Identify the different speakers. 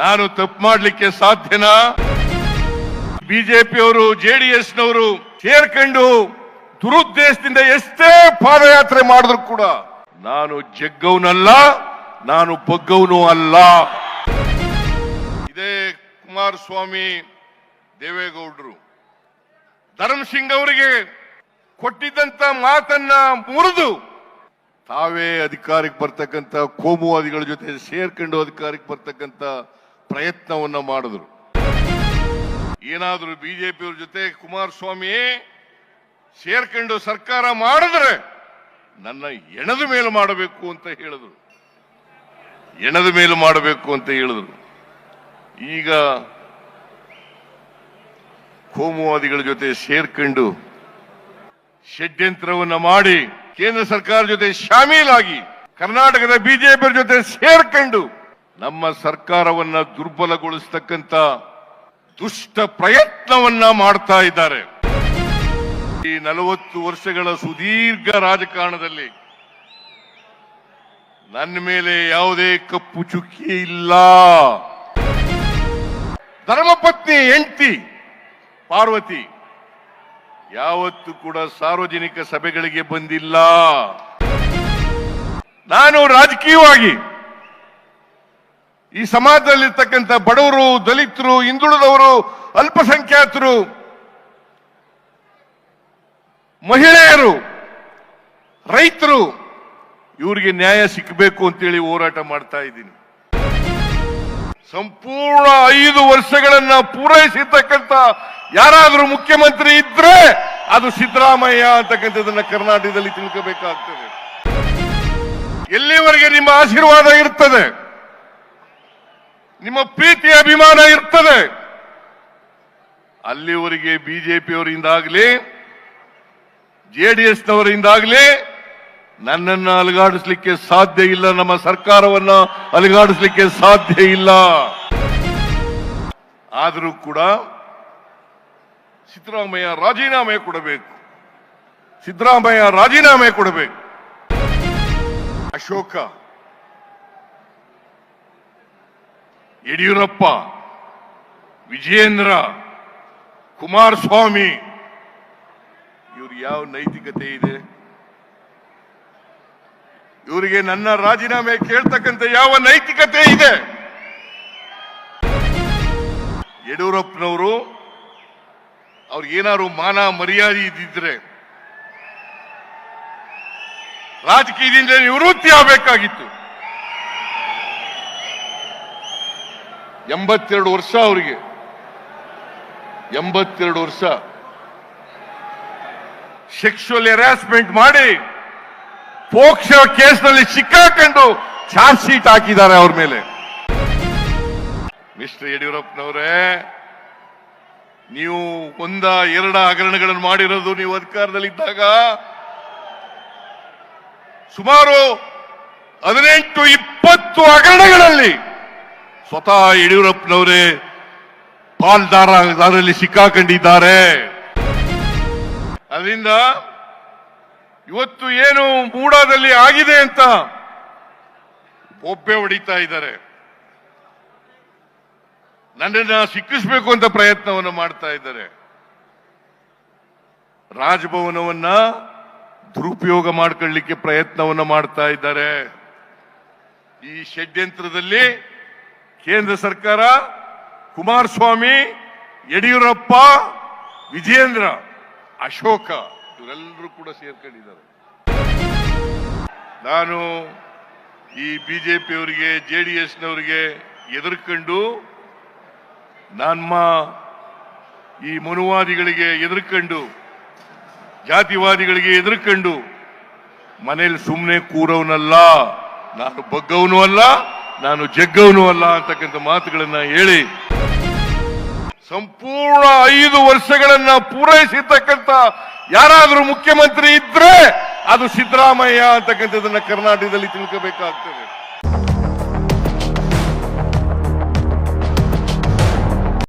Speaker 1: ನಾನು ತಪ್ಪು ಮಾಡಲಿಕ್ಕೆ ಸಾಧ್ಯನಾ? ಬಿಜೆಪಿಯವರು ಜೆಡಿಎಸ್ನವರು ಸೇರ್ಕೊಂಡು ದುರುದ್ದೇಶದಿಂದ ಎಷ್ಟೇ ಪಾದಯಾತ್ರೆ ಮಾಡಿದ್ರು ಕೂಡ ನಾನು ಜಗ್ಗವನಲ್ಲ, ನಾನು ಬಗ್ಗವನು ಅಲ್ಲ. ಇದೇ ಕುಮಾರಸ್ವಾಮಿ ದೇವೇಗೌಡರು. ಧರ್ಮಸಿಂಗ್ ಅವರಿಗೆ ಕೊಟ್ಟಿದ್ದಂತ ಮಾತನ್ನ ಮುರಿದು ತಾವೇ ಅಧಿಕಾರಕ್ಕೆ ಬರ್ತಕ್ಕಂಥ ಕೋಮುವಾದಿಗಳ ಜೊತೆ ಸೇರ್ಕೊಂಡು ಅಧಿಕಾರಕ್ಕೆ ಬರ್ತಕ್ಕಂಥ ಪ್ರಯತ್ನವನ್ನ ಮಾಡಿದ್ರು. ಏನಾದರೂ ಬಿಜೆಪಿಯವ್ರ ಜೊತೆ ಕುಮಾರಸ್ವಾಮಿ ಸೇರ್ಕೊಂಡು ಸರ್ಕಾರ ಮಾಡಿದ್ರೆ ನನ್ನ ಎಣದ ಮೇಲೆ ಮಾಡಬೇಕು ಅಂತ ಹೇಳಿದ್ರು. ಎಣದ ಮೇಲೆ ಮಾಡಬೇಕು ಅಂತ ಹೇಳಿದ್ರು. ಈಗ ಕೋಮುವಾದಿಗಳ ಜೊತೆ ಸೇರ್ಕೊಂಡು ಷಡ್ಯಂತ್ರವನ್ನು ಮಾಡಿ ಕೇಂದ್ರ ಸರ್ಕಾರ ಜೊತೆ ಶಾಮೀಲಾಗಿ ಕರ್ನಾಟಕದ ಬಿಜೆಪಿ ಜೊತೆ ಸೇರ್ಕೊಂಡು ನಮ್ಮ ಸರ್ಕಾರವನ್ನ ದುರ್ಬಲಗೊಳಿಸ್ತಕ್ಕಂಥ ದುಷ್ಟ ಪ್ರಯತ್ನವನ್ನ ಮಾಡ್ತಾ ಇದ್ದಾರೆ. ಈ ನಲವತ್ತು ವರ್ಷಗಳ ಸುದೀರ್ಘ ರಾಜಕಾರಣದಲ್ಲಿ ನನ್ನ ಮೇಲೆ ಯಾವುದೇ ಕಪ್ಪು ಚುಕ್ಕಿ ಇಲ್ಲ. ಧರ್ಮಪತ್ನಿ ಹೆಂಡತಿ ಪಾರ್ವತಿ ಯಾವತ್ತು ಕೂಡ ಸಾರ್ವಜನಿಕ ಸಭೆಗಳಿಗೆ ಬಂದಿಲ್ಲ. ನಾನು ರಾಜಕೀಯವಾಗಿ ಈ ಸಮಾಜದಲ್ಲಿರ್ತಕ್ಕಂಥ ಬಡವರು, ದಲಿತರು, ಹಿಂದುಳಿದವರು, ಅಲ್ಪಸಂಖ್ಯಾತರು, ಮಹಿಳೆಯರು, ರೈತರು, ಇವರಿಗೆ ನ್ಯಾಯ ಸಿಕ್ಕಬೇಕು ಅಂತೇಳಿ ಹೋರಾಟ ಮಾಡ್ತಾ ಇದ್ದೀನಿ. ಸಂಪೂರ್ಣ ಐದು ವರ್ಷಗಳನ್ನ ಪೂರೈಸಿರ್ತಕ್ಕಂಥ ಯಾರಾದರೂ ಮುಖ್ಯಮಂತ್ರಿ ಇದ್ರೆ ಅದು ಸಿದ್ದರಾಮಯ್ಯ ಅಂತಕ್ಕಂಥದ್ದನ್ನ ಕರ್ನಾಟಕದಲ್ಲಿ ತಿಳ್ಕೋಬೇಕಾಗ್ತದೆ. ಎಲ್ಲಿವರೆಗೆ ನಿಮ್ಮ ಆಶೀರ್ವಾದ ಇರ್ತದೆ? ನಿಮ್ಮ ಪ್ರೀತಿ ಅಭಿಮಾನ ಇರ್ತದೆ. ಅಲ್ಲಿವರೆಗೆ ಬಿಜೆಪಿಯವರಿಂದಾಗಲಿ ಜೆಡಿಎಸ್ನವರಿಂದಾಗಲಿ ನನ್ನನ್ನ ಅಲುಗಾಡಿಸ್ಲಿಕ್ಕೆ ಸಾಧ್ಯ ಇಲ್ಲ, ನಮ್ಮ ಸರ್ಕಾರವನ್ನ ಅಲುಗಾಡಿಸ್ಲಿಕ್ಕೆ ಸಾಧ್ಯ ಇಲ್ಲ. ಆದರೂ ಕೂಡ ಸಿದ್ದರಾಮಯ್ಯ ರಾಜೀನಾಮೆ ಕೊಡಬೇಕು. ಸಿದ್ದರಾಮಯ್ಯ ರಾಜೀನಾಮೆ ಕೊಡಬೇಕು. ಅಶೋಕ ಯಡಿಯೂರಪ್ಪ, ವಿಜಯೇಂದ್ರ, ಕುಮಾರಸ್ವಾಮಿ ಇವ್ರಿಗೆ ಯಾವ ನೈತಿಕತೆ ಇದೆ? ಇವರಿಗೆ ನನ್ನ ರಾಜೀನಾಮೆ ಕೇಳ್ತಕ್ಕಂಥ ಯಾವ ನೈತಿಕತೆ ಇದೆ? ಯಡಿಯೂರಪ್ಪನವರು ಅವ್ರಿಗೇನಾದ್ರು ಮಾನ ಮರ್ಯಾದೆ ಇದ್ದಿದ್ರೆ ರಾಜಕೀಯದಿಂದ ನಿವೃತ್ತಿ ಆಗಬೇಕಾಗಿತ್ತು. ಎಂಬತ್ತೆರಡು ವರ್ಷ ಅವರಿಗೆ. ಎಂಬತ್ತೆರಡು ವರ್ಷ. ಸೆಕ್ಷುವಲ್ ಹೆರಾಸ್ಮೆಂಟ್ ಮಾಡಿ ಪೋಕ್ಷ ಕೇಸ್ನಲ್ಲಿ ಸಿಕ್ಕಾಕೊಂಡು ಚಾರ್ಜ್ ಶೀಟ್ ಹಾಕಿದ್ದಾರೆ ಅವ್ರ ಮೇಲೆ. ಮಿಸ್ಟರ್ ಯಡಿಯೂರಪ್ಪನವರೇ, ನೀವು ಒಂದ ಎರಡ ಹಗರಣಗಳನ್ನು ಮಾಡಿರೋದು ನೀವು ಅಧಿಕಾರದಲ್ಲಿದ್ದಾಗ ಸುಮಾರು ಹದಿನೆಂಟು ಇಪ್ಪತ್ತು ಹಗರಣಗಳಲ್ಲಿ ಸ್ವತಃ ಯಡಿಯೂರಪ್ಪನವರೇ ಪಾಲ್ದಾರದಲ್ಲಿ ಸಿಕ್ಕಾಕೊಂಡಿದ್ದಾರೆ. ಅದರಿಂದ ಇವತ್ತು ಏನು ಮೂಡಾದಲ್ಲಿ ಆಗಿದೆ ಅಂತ ಒಬ್ಬೆ ಹೊಡಿತಾ ಇದ್ದಾರೆ. ನನ್ನನ್ನು ಸಿಕ್ಕಿಸಬೇಕು ಅಂತ ಪ್ರಯತ್ನವನ್ನು ಮಾಡ್ತಾ ಇದ್ದಾರೆ. ರಾಜಭವನವನ್ನ ದುರುಪಯೋಗ ಮಾಡ್ಕೊಳ್ಳಿಕ್ಕೆ ಪ್ರಯತ್ನವನ್ನು ಮಾಡ್ತಾ ಇದ್ದಾರೆ. ಈ ಷಡ್ಯಂತ್ರದಲ್ಲಿ ಕೇಂದ್ರ ಸರ್ಕಾರ, ಕುಮಾರಸ್ವಾಮಿ, ಯಡಿಯೂರಪ್ಪ ವಿಜೇಂದ್ರ ಅಶೋಕ, ಇವರೆಲ್ಲರೂ ಕೂಡ ಸೇರ್ಕೊಂಡಿದ್ದಾರೆ. ನಾನು ಈ ಬಿಜೆಪಿಯವರಿಗೆ, ಜೆ ಡಿ ಎಸ್ನವರಿಗೆ ಎದುರ್ಕೊಂಡು ನಮ್ಮ ಈ ಮನುವಾದಿಗಳಿಗೆ ಎದುರ್ಕೊಂಡು, ಜಾತಿವಾದಿಗಳಿಗೆ ಎದುರ್ಕೊಂಡು ಮನೇಲಿ ಸುಮ್ಮನೆ ಕೂರವನಲ್ಲ, ನಾನು ಬಗ್ಗವನು ಅಲ್ಲ ನಾನು ಜಗ್ಗವನು ಅಲ್ಲ ಅಂತಕ್ಕಂಥ ಮಾತುಗಳನ್ನ ಹೇಳಿ ಸಂಪೂರ್ಣ ಐದು ವರ್ಷಗಳನ್ನ ಪೂರೈಸಿರ್ತಕ್ಕಂಥ ಯಾರಾದರೂ ಮುಖ್ಯಮಂತ್ರಿ ಇದ್ರೆ ಅದು ಸಿದ್ದರಾಮಯ್ಯ ಅಂತಕ್ಕಂಥದ್ದನ್ನ ಕರ್ನಾಟಕದಲ್ಲಿ ತಿಳ್ಕೋಬೇಕಾಗ್ತದೆ.